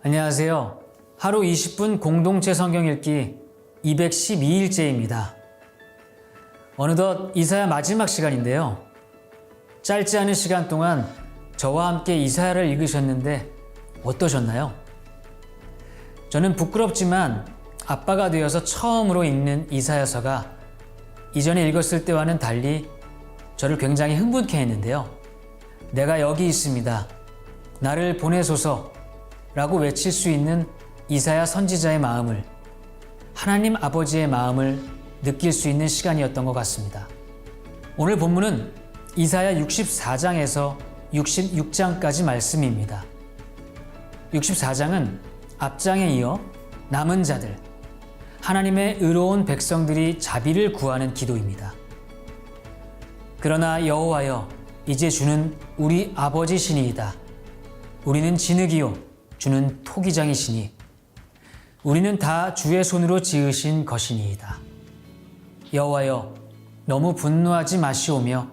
안녕하세요. 하루 20분 공동체 성경 읽기 212일째입니다. 어느덧 이사야 마지막 시간인데요. 짧지 않은 시간 동안 저와 함께 이사야를 읽으셨는데 어떠셨나요? 저는 부끄럽지만 아빠가 되어서 처음으로 읽는 이사야서가 이전에 읽었을 때와는 달리 저를 굉장히 흥분케 했는데요. 내가 여기 있습니다. 나를 보내소서 라고 외칠 수 있는 이사야 선지자의 마음을 하나님 아버지의 마음을 느낄 수 있는 시간이었던 것 같습니다. 오늘 본문은 이사야 64장에서 66장까지 말씀입니다. 64장은 앞장에 이어 남은 자들, 하나님의 의로운 백성들이 자비를 구하는 기도입니다. 그러나 여호와여 이제 주는 우리 아버지시니이다. 우리는 진흙이요 주는 토기장이시니 우리는 다 주의 손으로 지으신 것이니이다. 여호와여 너무 분노하지 마시오며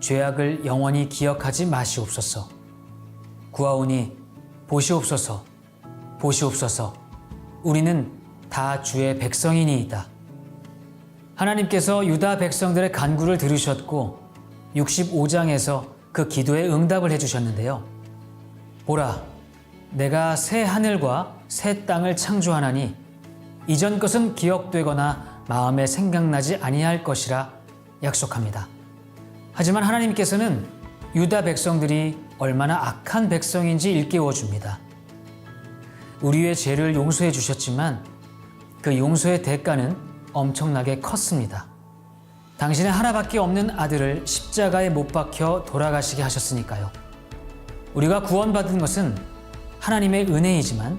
죄악을 영원히 기억하지 마시옵소서. 구하오니 보시옵소서 보시옵소서 우리는 다 주의 백성이니이다. 하나님께서 유다 백성들의 간구를 들으셨고 65장에서 그 기도에 응답을 해 주셨는데요. 보라, 내가 새 하늘과 새 땅을 창조하나니 이전 것은 기억되거나 마음에 생각나지 아니할 것이라 약속합니다. 하지만 하나님께서는 유다 백성들이 얼마나 악한 백성인지 일깨워 줍니다. 우리의 죄를 용서해 주셨지만 그 용서의 대가는 엄청나게 컸습니다. 당신의 하나밖에 없는 아들을 십자가에 못 박혀 돌아가시게 하셨으니까요. 우리가 구원받은 것은 하나님의 은혜이지만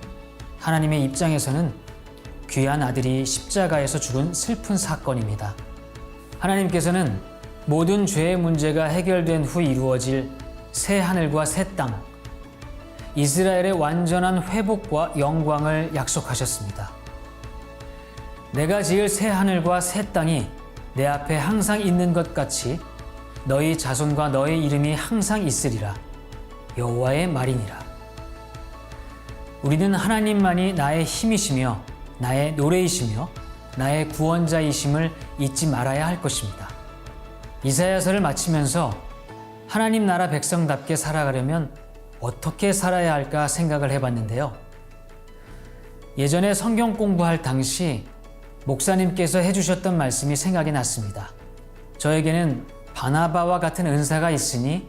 하나님의 입장에서는 귀한 아들이 십자가에서 죽은 슬픈 사건입니다. 하나님께서는 모든 죄의 문제가 해결된 후 이루어질 새 하늘과 새 땅, 이스라엘의 완전한 회복과 영광을 약속하셨습니다. 내가 지을 새 하늘과 새 땅이 내 앞에 항상 있는 것 같이 너희 자손과 너희 이름이 항상 있으리라. 여호와의 말이니라. 우리는 하나님만이 나의 힘이시며 나의 노래이시며 나의 구원자이심을 잊지 말아야 할 것입니다. 이사야서를 마치면서 하나님 나라 백성답게 살아가려면 어떻게 살아야 할까 생각을 해봤는데요. 예전에 성경 공부할 당시 목사님께서 해주셨던 말씀이 생각이 났습니다. 저에게는 바나바와 같은 은사가 있으니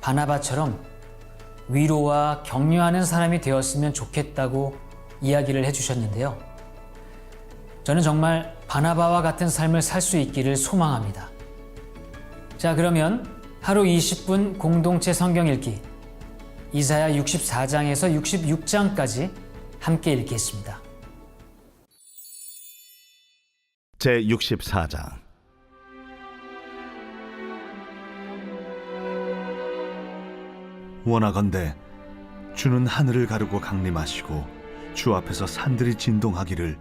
바나바처럼 위로와 격려하는 사람이 되었으면 좋겠다고 이야기를 해주셨는데요. 저는 정말 바나바와 같은 삶을 살 수 있기를 소망합니다. 자, 그러면 하루 20분 공동체 성경 읽기 이사야 64장에서 66장까지 함께 읽겠습니다. 제 64장 원하건대 주는 하늘을 가르고 강림하시고 주 앞에서 산들이 진동하기를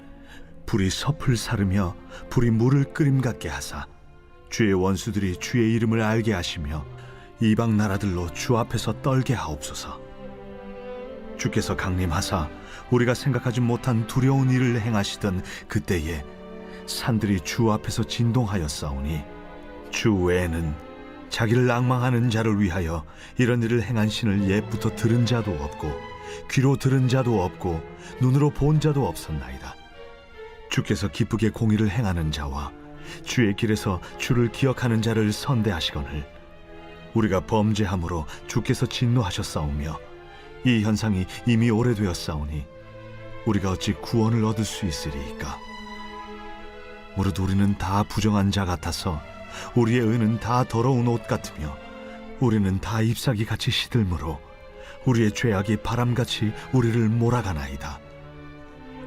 불이 섭을 사르며 불이 물을 끓임 같게 하사 주의 원수들이 주의 이름을 알게 하시며 이방 나라들로 주 앞에서 떨게 하옵소서. 주께서 강림하사 우리가 생각하지 못한 두려운 일을 행하시던 그때에 산들이 주 앞에서 진동하였사오니 주 외에는 자기를 낭망하는 자를 위하여 이런 일을 행한 신을 옛부터 들은 자도 없고 귀로 들은 자도 없고 눈으로 본 자도 없었나이다. 주께서 기쁘게 공의를 행하는 자와 주의 길에서 주를 기억하는 자를 선대하시거늘 우리가 범죄함으로 주께서 진노하셨사오며 이 현상이 이미 오래되었사오니 우리가 어찌 구원을 얻을 수 있으리이까 무릇 우리는 다 부정한 자 같아서 우리의 의는 다 더러운 옷 같으며 우리는 다 잎사귀 같이 시들므로 우리의 죄악이 바람같이 우리를 몰아가나이다.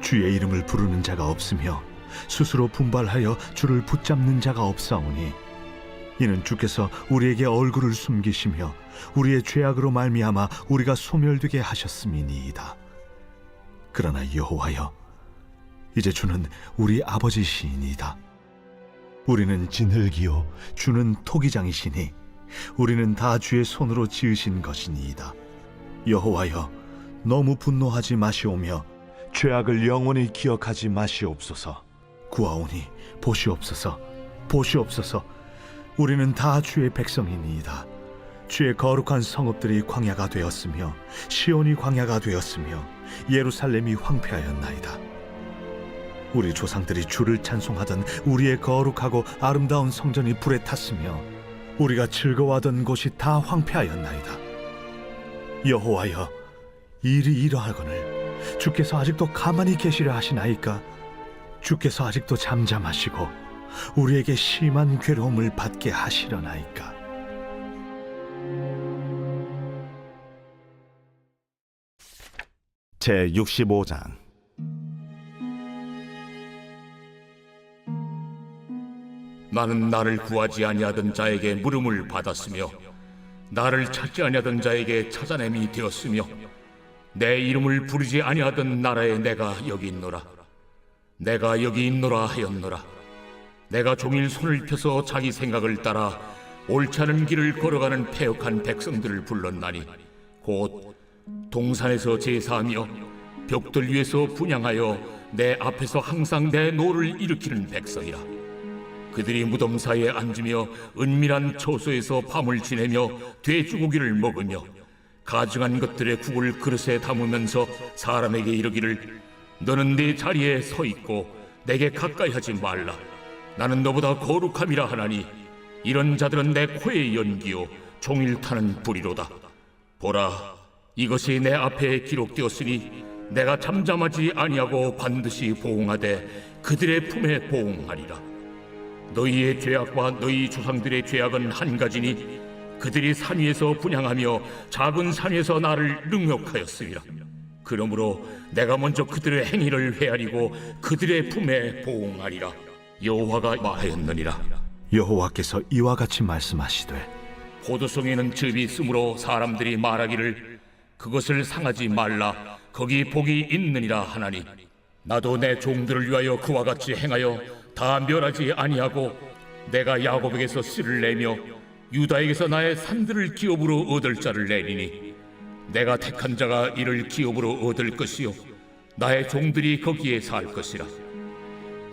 주의 이름을 부르는 자가 없으며 스스로 분발하여 주를 붙잡는 자가 없사오니 이는 주께서 우리에게 얼굴을 숨기시며 우리의 죄악으로 말미암아 우리가 소멸되게 하셨음이니이다. 그러나 여호와여 이제 주는 우리 아버지시이니이다. 우리는 진흙이요 주는 토기장이시니 우리는 다 주의 손으로 지으신 것이니이다. 여호와여 너무 분노하지 마시오며 죄악을 영원히 기억하지 마시옵소서. 구하오니 보시옵소서. 보시옵소서. 우리는 다 주의 백성이니이다. 주의 거룩한 성읍들이 광야가 되었으며 시온이 광야가 되었으며 예루살렘이 황폐하였나이다. 우리 조상들이 주를 찬송하던 우리의 거룩하고 아름다운 성전이 불에 탔으며 우리가 즐거워하던 곳이 다 황폐하였나이다. 여호와여, 일이 이러하거늘 주께서 아직도 가만히 계시려 하시나이까? 주께서 아직도 잠잠하시고 우리에게 심한 괴로움을 받게 하시려나이까? 제 65장 나는 나를 구하지 아니하던 자에게 물음을 받았으며 나를 찾지 아니하던 자에게 찾아냄이 되었으며 내 이름을 부르지 아니하던 나라에 내가 여기 있노라. 내가 여기 있노라 하였노라. 내가 종일 손을 펴서 자기 생각을 따라 옳지 않은 길을 걸어가는 패역한 백성들을 불렀나니 곧 동산에서 제사하며 벽돌 위에서 분양하여 내 앞에서 항상 내 노를 일으키는 백성이라 그들이 무덤 사이에 앉으며 은밀한 초소에서 밤을 지내며 돼지고기를 먹으며 가증한 것들의 국을 그릇에 담으면서 사람에게 이르기를 너는 네 자리에 서 있고 내게 가까이 하지 말라. 나는 너보다 거룩함이라 하나니 이런 자들은 내 코의 연기요 종일 타는 불이로다. 보라 이것이 내 앞에 기록되었으니 내가 잠잠하지 아니하고 반드시 보응하되 그들의 품에 보응하리라 너희의 죄악과 너희 조상들의 죄악은 한 가지니 그들이 산 위에서 분양하며 작은 산 위에서 나를 능욕하였습니다. 그러므로 내가 먼저 그들의 행위를 헤아리고 그들의 품에 보응하리라. 여호와가 말하였느니라. 여호와께서 이와 같이 말씀하시되 포도송에는 즙이 있으므로 사람들이 말하기를 그것을 상하지 말라 거기 복이 있느니라 하나니 나도 내 종들을 위하여 그와 같이 행하여 다 멸하지 아니하고 내가 야곱에게서 씨를 내며 유다에게서 나의 산들을 기업으로 얻을 자를 내리니 내가 택한 자가 이를 기업으로 얻을 것이요 나의 종들이 거기에 살 것이라.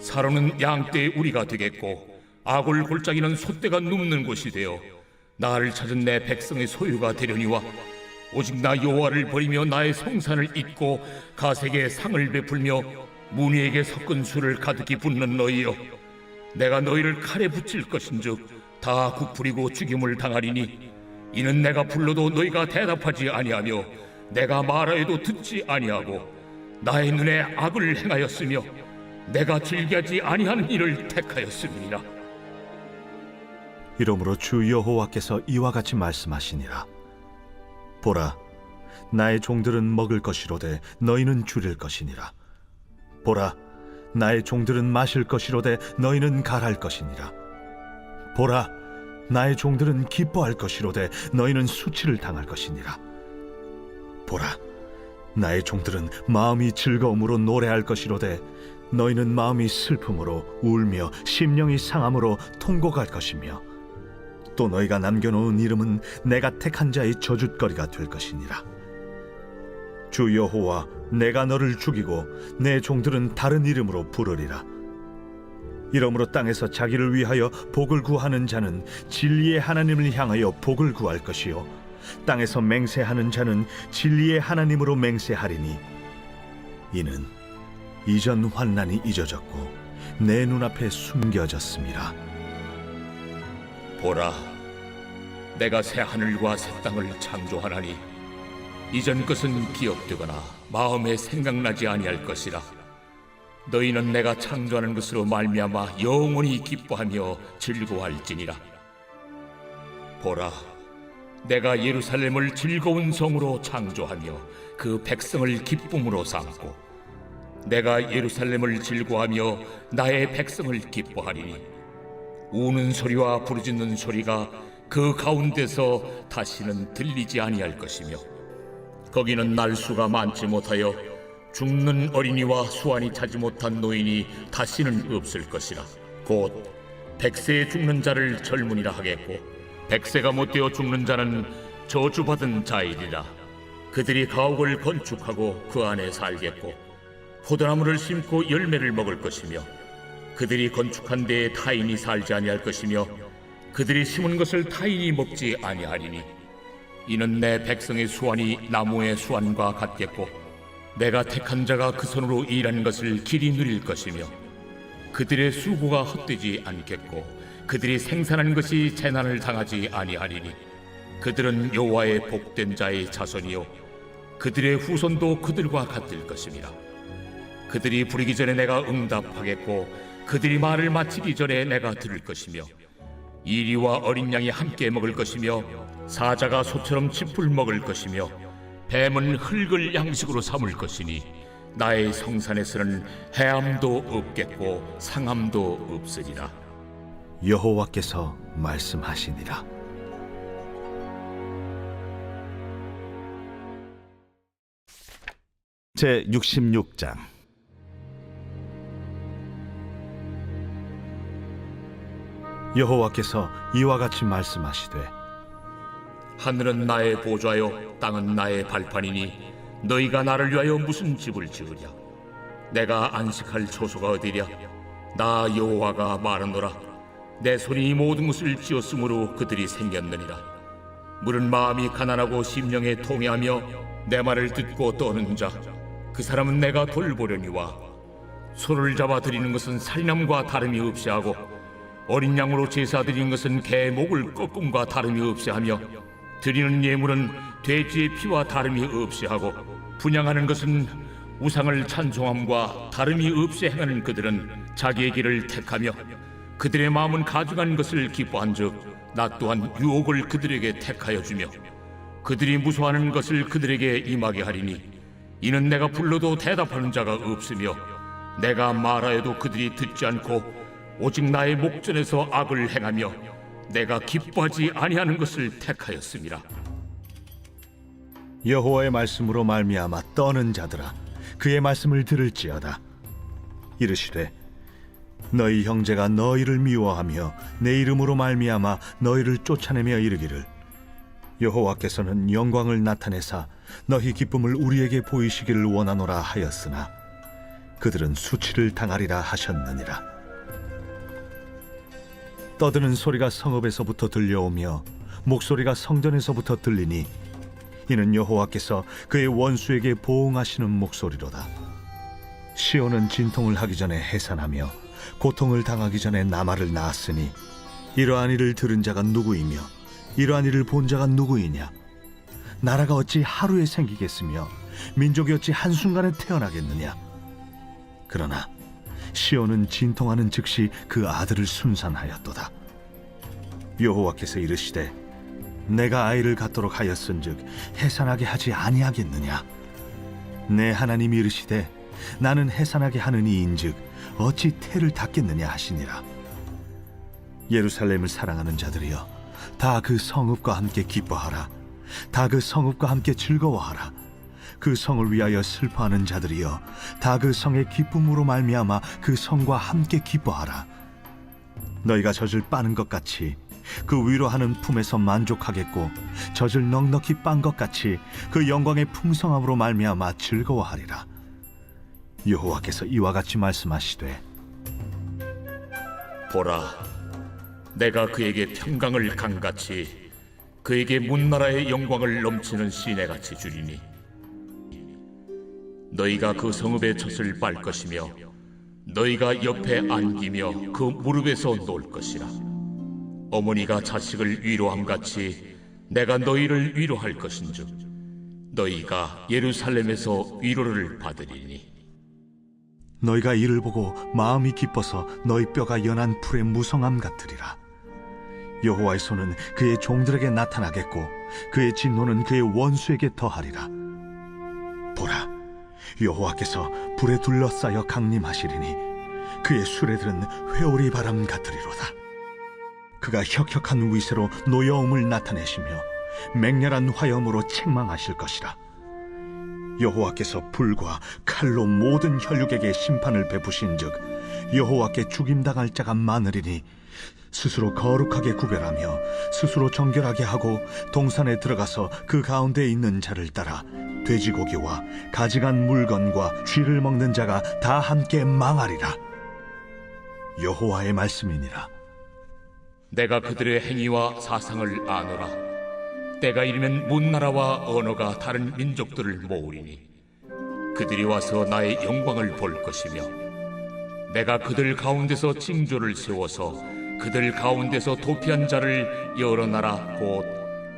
사로는 양떼의 우리가 되겠고 아골 골짜기는 소떼가 눕는 곳이 되어 나를 찾은 내 백성의 소유가 되려니와 오직 나 여호와를 버리며 나의 성산을 잊고 가색에 상을 베풀며 무니에게 섞은 술을 가득히 붓는 너희여 내가 너희를 칼에 붙일 것인즉 다 굽부리고 죽임을 당하리니 이는 내가 불러도 너희가 대답하지 아니하며 내가 말하여도 듣지 아니하고 나의 눈에 악을 행하였으며 내가 즐기하지 아니하는 일을 택하였음이니라. 이러므로 주 여호와께서 이와 같이 말씀하시니라. 보라 나의 종들은 먹을 것이로되 너희는 줄일 것이니라 보라 나의 종들은 마실 것이로되 너희는 갈할 것이니라 보라 나의 종들은 기뻐할 것이로되 너희는 수치를 당할 것이니라 보라 나의 종들은 마음이 즐거움으로 노래할 것이로되 너희는 마음이 슬픔으로 울며 심령이 상함으로 통곡할 것이며 또 너희가 남겨놓은 이름은 내가 택한 자의 저주거리가 될 것이니라. 주 여호와, 내가 너를 죽이고 내 종들은 다른 이름으로 부르리라. 이러므로 땅에서 자기를 위하여 복을 구하는 자는 진리의 하나님을 향하여 복을 구할 것이요 땅에서 맹세하는 자는 진리의 하나님으로 맹세하리니 이는 이전 환난이 잊어졌고 내 눈앞에 숨겨졌습니다. 보라, 내가 새 하늘과 새 땅을 창조하나니 이전 것은 기억되거나 마음에 생각나지 아니할 것이라. 너희는 내가 창조하는 것으로 말미암아 영원히 기뻐하며 즐거워할지니라. 보라, 내가 예루살렘을 즐거운 성으로 창조하며 그 백성을 기쁨으로 삼고 내가 예루살렘을 즐거워하며 나의 백성을 기뻐하리니 우는 소리와 부르짖는 소리가 그 가운데서 다시는 들리지 아니할 것이며 거기는 날수가 많지 못하여 죽는 어린이와 수완이 차지 못한 노인이 다시는 없을 것이라. 곧 백세에 죽는 자를 젊은이라 하겠고 백세가 못되어 죽는 자는 저주받은 자이리라. 그들이 가옥을 건축하고 그 안에 살겠고 포도나무를 심고 열매를 먹을 것이며 그들이 건축한 데에 타인이 살지 아니할 것이며 그들이 심은 것을 타인이 먹지 아니하리니 이는 내 백성의 수완이 나무의 수완과 같겠고 내가 택한 자가 그 손으로 일하는 것을 길이 누릴 것이며 그들의 수고가 헛되지 않겠고 그들이 생산한 것이 재난을 당하지 아니하리니 그들은 여호와의 복된 자의 자손이요 그들의 후손도 그들과 같을 것입니다. 그들이 부르기 전에 내가 응답하겠고 그들이 말을 마치기 전에 내가 들을 것이며 이리와 어린 양이 함께 먹을 것이며 사자가 소처럼 짚을 먹을 것이며 뱀은 흙을 양식으로 삼을 것이니 나의 성산에서는 해함도 없겠고 상함도 없으리라. 여호와께서 말씀하시니라. 제 66장. 여호와께서 이와 같이 말씀하시되 하늘은 나의 보좌요 땅은 나의 발판이니 너희가 나를 위하여 무슨 집을 지으랴? 내가 안식할 초소가 어디랴? 나 여호와가 말하노라. 내 손이 이 모든 것을 지었으므로 그들이 생겼느니라. 물은 마음이 가난하고 심령에 통해하며 내 말을 듣고 떠는 자 그 사람은 내가 돌보려니와 소를 잡아 드리는 것은 살인함과 다름이 없이 하고 어린 양으로 제사 드리는 것은 개 목을 꺾음과 다름이 없이 하며 드리는 예물은 돼지의 피와 다름이 없이 하고 분양하는 것은 우상을 찬송함과 다름이 없이 행하는 그들은 자기의 길을 택하며 그들의 마음은 가져간 것을 기뻐한즉 나 또한 유혹을 그들에게 택하여 주며 그들이 무소하는 것을 그들에게 임하게 하리니 이는 내가 불러도 대답하는 자가 없으며 내가 말하여도 그들이 듣지 않고 오직 나의 목전에서 악을 행하며 내가 기뻐하지 아니하는 것을 택하였습니다. 여호와의 말씀으로 말미암아 떠는 자들아 그의 말씀을 들을지어다. 이르시되 너희 형제가 너희를 미워하며 내 이름으로 말미암아 너희를 쫓아내며 이르기를. 여호와께서는 영광을 나타내사 너희 기쁨을 우리에게 보이시기를 원하노라 하였으나 그들은 수치를 당하리라 하셨느니라 떠드는 소리가 성읍에서부터 들려오며 목소리가 성전에서부터 들리니 이는 여호와께서 그의 원수에게 보응하시는 목소리로다. 시온은 진통을 하기 전에 해산하며 고통을 당하기 전에 나마를 낳았으니 이러한 일을 들은 자가 누구이며 이러한 일을 본 자가 누구이냐? 나라가 어찌 하루에 생기겠으며 민족이 어찌 한순간에 태어나겠느냐? 그러나 시온은 진통하는 즉시 그 아들을 순산하였도다. 여호와께서 이르시되 내가 아이를 갖도록 하였은즉 해산하게 하지 아니하겠느냐? 내 하나님이 이르시되 나는 해산하게 하는 이인즉 어찌 태를 닫겠느냐 하시니라. 예루살렘을 사랑하는 자들이여 다 그 성읍과 함께 기뻐하라. 다 그 성읍과 함께 즐거워하라 그 성을 위하여 슬퍼하는 자들이여 다 그 성의 기쁨으로 말미암아 그 성과 함께 기뻐하라. 너희가 젖을 빠는 것 같이 그 위로하는 품에서 만족하겠고 젖을 넉넉히 빤 것 같이 그 영광의 풍성함으로 말미암아 즐거워하리라. 여호와께서 이와 같이 말씀하시되 보라, 내가 그에게 평강을 강같이 그에게 문나라의 영광을 넘치는 시내같이 주리니 너희가 그 성읍의 젖을 빨 것이며 너희가 옆에 안기며 그 무릎에서 놓을 것이라. 어머니가 자식을 위로함 같이 내가 너희를 위로할 것인즉 너희가 예루살렘에서 위로를 받으리니. 너희가 이를 보고 마음이 기뻐서 너희 뼈가 연한 풀의 무성함 같으리라. 여호와의 손은 그의 종들에게 나타나겠고 그의 진노는 그의 원수에게 더하리라 여호와께서 불에 둘러싸여 강림하시리니 그의 수레들은 회오리 바람 같으리로다. 그가 혁혁한 위세로 노여움을 나타내시며 맹렬한 화염으로 책망하실 것이라. 여호와께서 불과 칼로 모든 혈육에게 심판을 베푸신즉 여호와께 죽임당할 자가 많으리니 스스로 거룩하게 구별하며 스스로 정결하게 하고 동산에 들어가서 그 가운데 있는 자를 따라 돼지고기와 가져간 물건과 쥐를 먹는 자가 다 함께 망하리라. 여호와의 말씀이니라. 내가 그들의 행위와 사상을 아노라. 때가 이르면 문나라와 언어가 다른 민족들을 모으리니 그들이 와서 나의 영광을 볼 것이며 내가 그들 가운데서 징조를 세워서 그들 가운데서 도피한 자를 여러 나라 곧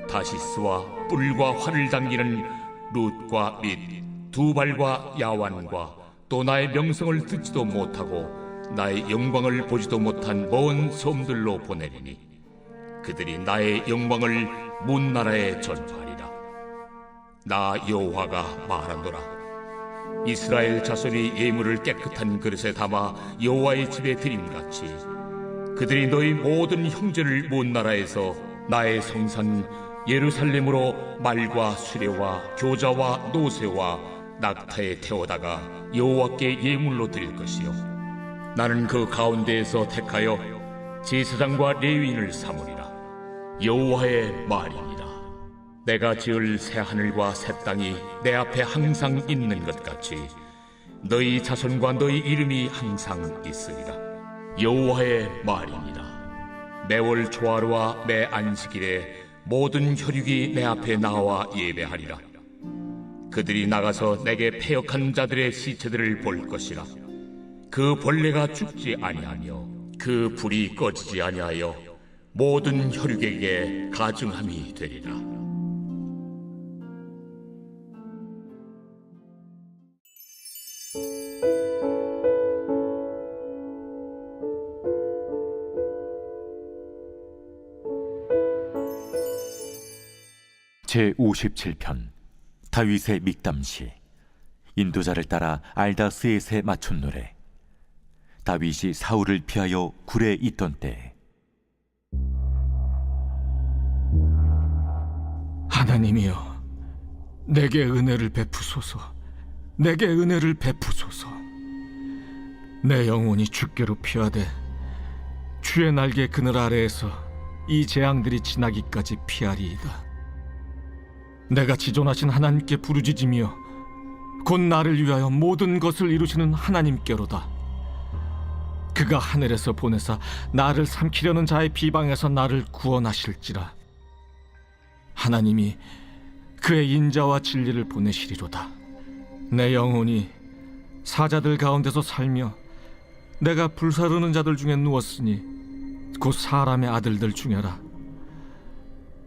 다시스와 뿔과 활을 당기는 룻과 및 두발과 야완과 또 나의 명성을 듣지도 못하고 나의 영광을 보지도 못한 먼 섬들로 보내리니 그들이 나의 영광을 문 나라에 전파하리라. 나 여호와가 말하노라. 이스라엘 자손이 예물을 깨끗한 그릇에 담아 여호와의 집에 드림같이 그들이 너희 모든 형제를 문 나라에서 나의 성산 예루살렘으로 말과 수레와 교자와 노새와 낙타에 태워다가 여호와께 예물로 드릴 것이요. 나는 그 가운데에서 택하여 제사장과 레위인을 삼으리라. 여호와의 말이니라 내가 지을 새 하늘과 새 땅이 내 앞에 항상 있는 것 같이 너희 자손과 너희 이름이 항상 있으리라. 여호와의 말이니라 매월 초하루와 매 안식일에 모든 혈육이 내 앞에 나와 예배하리라 그들이 나가서 내게 패역한 자들의 시체들을 볼 것이라 그 벌레가 죽지 아니하며 그 불이 꺼지지 아니하여 모든 혈육에게 가증함이 되리라. 제 57편 다윗의 믹담시 인도자를 따라 알다스에세 맞춘 노래 다윗이 사울을 피하여 굴에 있던 때 하나님이여, 내게 은혜를 베푸소서. 내게 은혜를 베푸소서. 내 영혼이 주께로 피하되 주의 날개 그늘 아래에서 이 재앙들이 지나기까지 피하리이다. 내가 지존하신 하나님께 부르짖으며 곧 나를 위하여 모든 것을 이루시는 하나님께로다. 그가 하늘에서 보내사 나를 삼키려는 자의 비방에서 나를 구원하실지라. 하나님이 그의 인자와 진리를 보내시리로다. 내 영혼이 사자들 가운데서 살며 내가 불사르는 자들 중에 누웠으니 곧 사람의 아들들 중에라.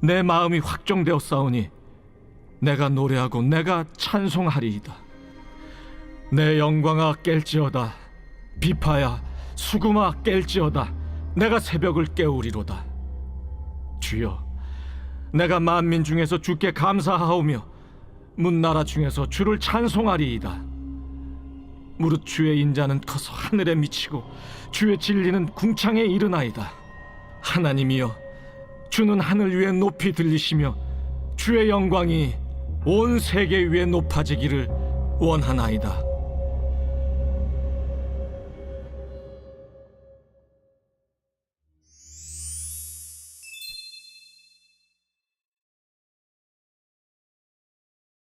내 마음이 확정되었사오니 내가 노래하고 내가 찬송하리이다. 내 영광아 깰지어다. 비파야 수금아 깰지어다. 내가 새벽을 깨우리로다. 주여, 내가 만민 중에서 주께 감사하오며 문나라 중에서 주를 찬송하리이다. 무릇 주의 인자는 커서 하늘에 미치고 주의 진리는 궁창에 이르나이다. 하나님이여, 주는 하늘 위에 높이 들리시며 주의 영광이 온 세계 위에 높아지기를 원하나이다.